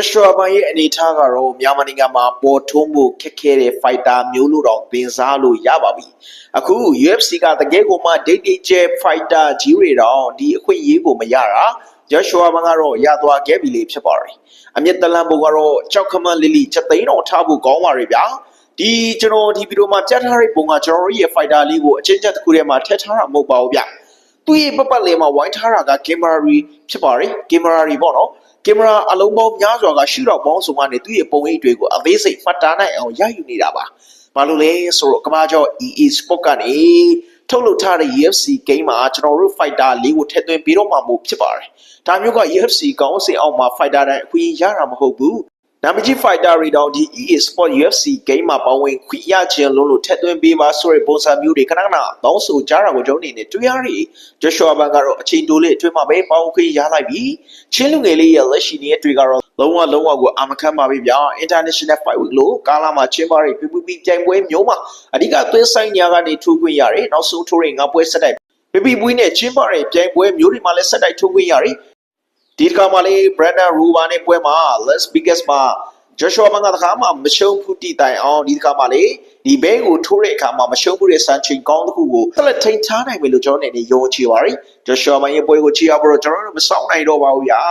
Joshua ဘန်ရဲ့အနေအထားကတော့မြန်မာနိုင်ငံမှာပေါ်ထွန်းမှုခက်ခဲတဲ့ fighter မျိုးလို့တော့သင်စားလို့ရပါပြီအခု UFC ကတကယ်ကိုမှ date date ကျဲ fighter ကြီးတွေတော့ဒီအခွင့်အရေးကိုမရတာ Joshua ဘန်ကတော့ရသွားခဲ့ပြီလေဖြစ်ပါတယ်အမြင့်တလန်ဘုံကတော့ကြောက်ခမန်းလီလီချက်သိန်းတော်ထားဖို့ကောင်းပါရဲ့ဗျာဒီကျွန်တော်ဒီဗီဒီယိုမှာပြတ်ထားတဲ့ပုံကကျွန်တော်တို့ရဲ့ fighter လေးကိုအချင်းချက်တစ်ခုထဲမှာထည့်ထားတာမဟုတ်ပါဘူးဗျ သူ့ရဲ့ပတ်ပတ်လေးမှာဝိုင်းထားတာကကင်မရာရီဖြစ်ပါတယ်ကင်မရာရီပေါ့နော်ကင်မရာအလုံးပေါင်းများစွာကရှုတော့ပေါင်းစုံကနေသူ့ရဲ့ပုံရိပ်တွေကိုအသေးစိတ်မှတ်သားနိုင်အောင်ရယူနေတာပါဘာလို့လဲဆိုတော့ကမ္ဘာကျော် EA Sport ကနေထုတ်လုပ်ထားတဲ့ UFC game မှာကျွန်တော်တို့ fighter လေးကိုထည့်သွင်းပြီးတော့မှမို့ဖြစ်ပါတယ်ဒါမျိုးက UFC ကောင်းစင်အောင်မှာ fighter တိုင်းအခွင့်အရေးရတာမဟုတ်ဘူး နာမည်ကြီး fighter တွေတော့ဒီ EA Sport UFC game မှာပါဝင်ခွင့်ရခြင်းလုံးလို့ထည့်သွင်းပေးပါဆိုတဲ့ပုံစံမျိုးတွေခဏခဏတောင်းဆိုကြတာကိုကျွန်တော်အနေနဲ့တွေ့ရတယ် Joshua Ban ကတော့အချိန်တိုးလေးအတွင်းမှာပဲပေါင်းခွင့်ရလိုက်ပြီချင်းလူငယ်လေးရဲ့လက်ရှိနေတဲ့တွေကတော့လုံးဝလုံးဝကိုအာမခံပါပဲဗျာ International Fight Week လို့ကာလာမှာချင်းပါရီ PPP ပြိုင်ပွဲမျိုးမှာအဓိကသွင်းဆိုင်ညာကနေထိုးခွင့်ရတယ်နောက်ဆုံးထိုးရင်ငါပွဲဆက်တိုက် PPP နဲ့ချင်းပါရီပြိုင်ပွဲမျိုးတွေမှာလည်းဆက်တိုက်ထိုးခွင့်ရတယ် ဒီတစ်ခါမှလေ Brandon Ruba နဲ့ပွဲမှာ Las Vegas မှာ Joshua ဘန်ကတခါမှမရှုံးဘူးတီတိုင်အောင်ဒီတခါမှလေဒီဘဲကိုထိုးတဲ့အခါမှာမရှုံးဘူးတဲ့စံချိန်ကောင်းတစ်ခုကိုဆက်လက်ထိန်းထားနိုင်မယ်လို့ကျွန်တော်အနေနဲ့ယုံကြည်ပါတယ် Joshua ဘန်ရဲ့ပွဲကိုကြည့်ရဖို့တော့ကျွန်တော်တို့မစောင့်နိုင်တော့ပါဘူးဗျာ